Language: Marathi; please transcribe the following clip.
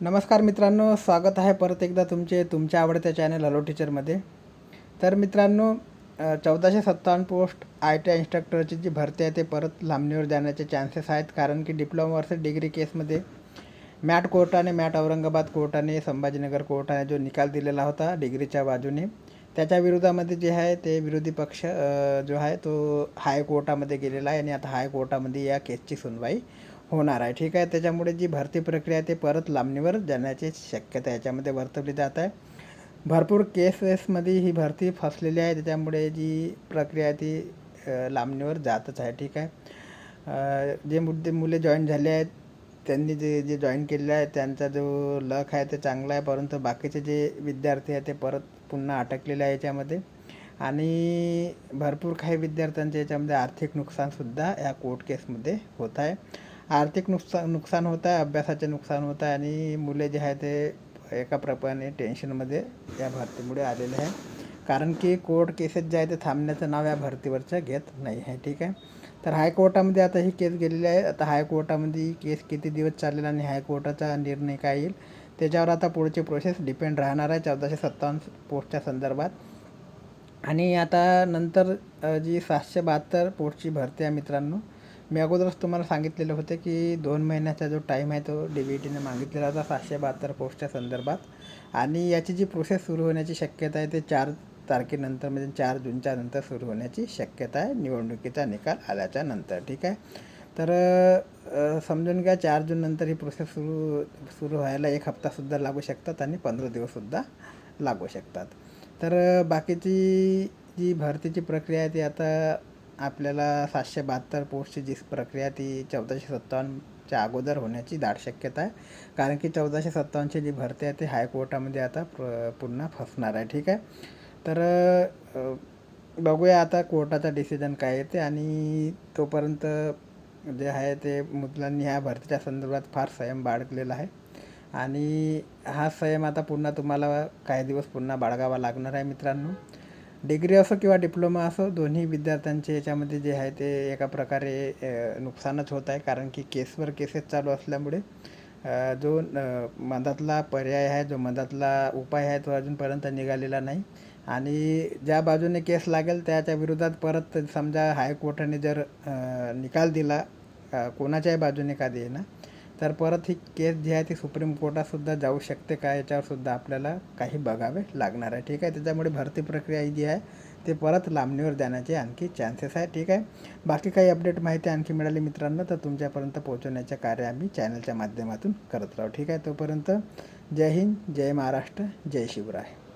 नमस्कार मित्रांनो स्वागत आहे परत एकदा तुमचे तुमच्या आवडत्या चॅनल हॅलो टीचरमध्ये तर मित्रांनो चौदाशे सत्तावन्न पोस्ट आय टी आय इन्स्ट्रक्टरची जी भरती आहे ते परत लांबणीवर जाण्याचे चान्सेस आहेत. कारण की डिप्लोमा वर्सेस डिग्री केसमध्ये मॅट कोर्टाने मॅट औरंगाबाद कोर्टाने संभाजीनगर कोर्टाने जो निकाल दिलेला होता डिग्रीच्या बाजूने. त्याच्या विरोधामध्ये जे आहे ते विरोधी पक्ष जो आहे तो हायकोर्टामध्ये गेलेला आहे आणि आता हायकोर्टामध्ये या केसची सुनवाई होणार आहे. ठीक आहे? त्याच्यामुळे जी भरती प्रक्रिया आहे ते परत लांबणीवर जाण्याची शक्यता याच्यामध्ये वर्तवली जात आहे. भरपूर केसेसमध्ये ही भरती फसलेली आहे. त्याच्यामुळे जी प्रक्रिया आहे ती लांबणीवर जातच आहे. ठीक आहे? जे मुद्दे मुले जॉईन झाले आहेत त्यांनी जे जे जॉईन केलेलं आहे त्यांचा जो लक आहे ते चांगला आहे. परंतु बाकीचे जे विद्यार्थी आहे ते परत पुन्हा अटकलेले आहे याच्यामध्ये. आणि भरपूर काही विद्यार्थ्यांच्या याच्यामध्ये आर्थिक नुकसानसुद्धा या कोर्ट केसमध्ये होत आहे. आर्थिक नुकसान नुकसान होत आहे अभ्यासाचे नुकसान होत आहे आणि मुले जे आहे ते एका प्रकारे टेन्शनमध्ये या भरतीमुळे आलेले आहे. कारण की कोर्ट केसेस जे आहे ते थांबण्याचं नाव या भरतीवरचं घेत नाही आहे ठीक आहे? तर हायकोर्टामध्ये आता ही केस गेलेली आहे. आता हायकोर्टामध्ये ही केस किती दिवस चालेल आणि हायकोर्टाचा निर्णय काय येईल त्याच्यावर आता पुढची प्रोसेस डिपेंड राहणार आहे चौदाशे सत्तावन्न पोस्टच्या संदर्भात. आणि आता नंतर जी सातशे बहात्तर पोस्टची भरती आहे मित्रांनो मी अगोदरच तुम्हाला सांगितलेलं होतं की दोन महिन्याचा जो टाईम आहे तो डी बी टीने मागितलेला होता सातशे बहात्तर पोस्टच्या संदर्भात. आणि याची जी प्रोसेस सुरू होण्याची शक्यता आहे ते चार तारखेनंतर म्हणजे चार जूनच्या नंतर सुरू होण्याची शक्यता आहे. निवडणुकीचा निकाल आल्याच्यानंतर ठीक आहे? तर समजून घ्या चार जूननंतर ही प्रोसेस सुरू सुरू व्हायला एक हप्तासुद्धा लागू शकतात आणि पंधरा दिवससुद्धा लागू शकतात. तर बाकीची जी भरतीची प्रक्रिया आहे ती आता आपल्याला सातशे बहात्तर पोस्टची जी प्रक्रिया आहे ती चौदाशे सत्तावन्नच्या अगोदर होण्याची दाट शक्यता आहे. कारण की चौदाशे सत्तावन्नची जी भरती आहे ती हायकोर्टामध्ये आता प्र पुन्हा फसणार आहे. ठीक आहे? तर बघूया आता कोर्टाचा डिसिजन काय येते आणि तोपर्यंत जे आहे ते मुलांनी ह्या भरतीच्या संदर्भात फार संयम बाळगलेला आहे. आणि हा संयम आता पुन्हा तुम्हाला काही दिवस पुन्हा बाळगावा लागणार आहे मित्रांनो. डिग्री असो किंवा डिप्लोमा असो दोन्ही विद्यार्थ्यांचे याच्यामध्ये जे आहे ते एका प्रकारे नुकसानच होत आहे. कारण की केसवर केसेस चालू असल्यामुळे जो मधातला पर्याय आहे जो मधातला उपाय आहे तो अजूनपर्यंत निघालेला नाही. आणि ज्या बाजूने केस लागेल त्याच्या विरोधात परत समजा हायकोर्टाने जर निकाल दिला कोणाच्याही बाजूने का देईना तर परत ही केस जी आहे ती सुप्रीम कोर्टातसुद्धा जाऊ शकते का याच्यावरसुद्धा आपल्याला काही बघावे लागणार आहे. ठीक आहे? त्याच्यामुळे भरती प्रक्रिया ही जी आहे ते परत लांबणीवर जाण्याचे आणखी चान्सेस आहे ठीक आहे? बाकी काही अपडेट माहिती आणखी मिळाली मित्रांनो तर तुमच्यापर्यंत पोहोचवण्याचे कार्य आम्ही चॅनलच्या माध्यमातून करत राहू. ठीक आहे? तोपर्यंत जय हिंद जय महाराष्ट्र जय शिवराय.